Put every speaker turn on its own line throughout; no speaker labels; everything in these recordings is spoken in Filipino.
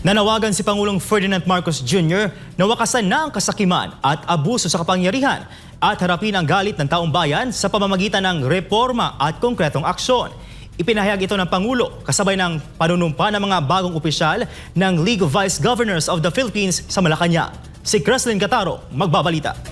Nanawagan si Pangulong Ferdinand Marcos Jr. na wakasan na ang kasakiman at abuso sa kapangyarihan at harapin ang galit ng taong bayan sa pamamagitan ng reforma at konkretong aksyon. Ipinahayag ito ng Pangulo kasabay ng panunumpa ng mga bagong opisyal ng League of Vice Governors of the Philippines sa Malacanang. Si Creslin Cataro, magbabalita.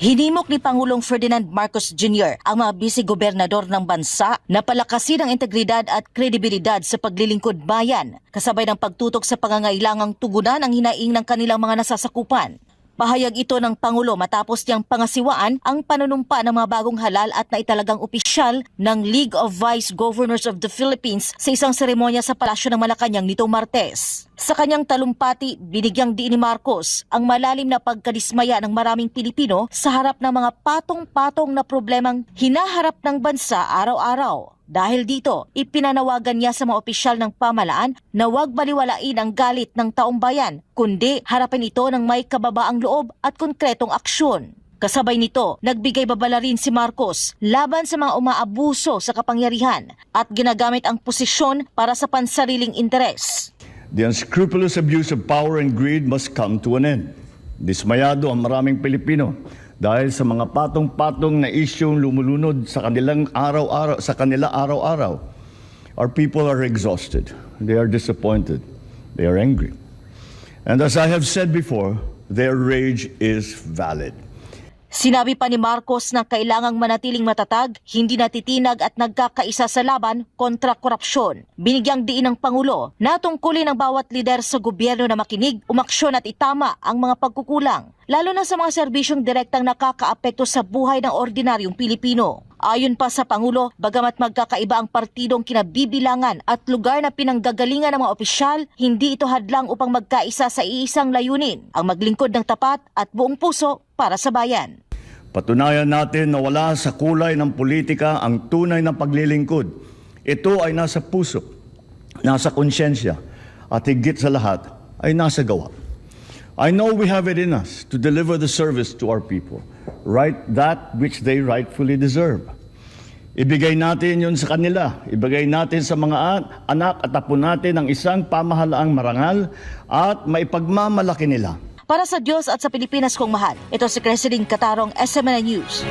Hinimok ni Pangulong Ferdinand Marcos Jr. ang mga bisi-gobernador ng bansa na palakasin ang integridad at kredibilidad sa paglilingkod bayan, kasabay ng pagtutok sa pangangailangang tugunan ang hinaing ng kanilang mga nasasakupan. Pahayag ito ng Pangulo matapos niyang pangasiwaan ang panunumpa ng mga bagong halal at naitalagang opisyal ng League of Vice Governors of the Philippines sa isang seremonya sa Palasyo ng Malacanang nitong Martes. Sa kanyang talumpati, binigyang diin ni Marcos ang malalim na pagkadismaya ng maraming Pilipino sa harap ng mga patong-patong na problemang hinaharap ng bansa araw-araw. Dahil dito, ipinanawagan niya sa mga opisyal ng pamalaan na huwag baliwalain ang galit ng taong bayan, kundi harapin ito ng may kababaang loob at konkretong aksyon. Kasabay nito, nagbigay babala rin si Marcos laban sa mga umaabuso sa kapangyarihan at ginagamit ang posisyon para sa pansariling interes.
The unscrupulous abuse of power and greed must come to an end. Dismayado ang maraming Pilipino dahil sa mga patong-patong na isyong lumulunod sa kanilang araw-araw sa kanila araw-araw. Our people are exhausted. They are disappointed. They are angry. And as I have said before, their rage is valid.
Sinabi pa ni Marcos na kailangang manatiling matatag, hindi natitinag at nagkakaisa sa laban kontra korupsyon. Binigyang diin ng Pangulo na tungkulin ng bawat lider sa gobyerno na makinig, umaksyon at itama ang mga pagkukulang, lalo na sa mga serbisyong direktang nakakaapekto sa buhay ng ordinaryong Pilipino. Ayon pa sa Pangulo, bagamat magkakaiba ang partidong kinabibilangan at lugar na pinanggagalingan ng mga opisyal, hindi ito hadlang upang magkaisa sa iisang layunin, ang maglingkod ng tapat at buong puso para sa bayan.
Patunayan natin na wala sa kulay ng politika ang tunay na paglilingkod. Ito ay nasa puso, nasa konsyensya, at higit sa lahat ay nasa gawa. I know we have it in us to deliver the service to our people, right that which they rightfully deserve. Ibigay natin yun sa kanila. Ibigay natin sa mga an- anak at apo natin ang isang pamahalaang marangal at maipagmamalaki nila.
Para sa Diyos at sa Pilipinas kong mahal, ito si Creseline Katarong, SMN News.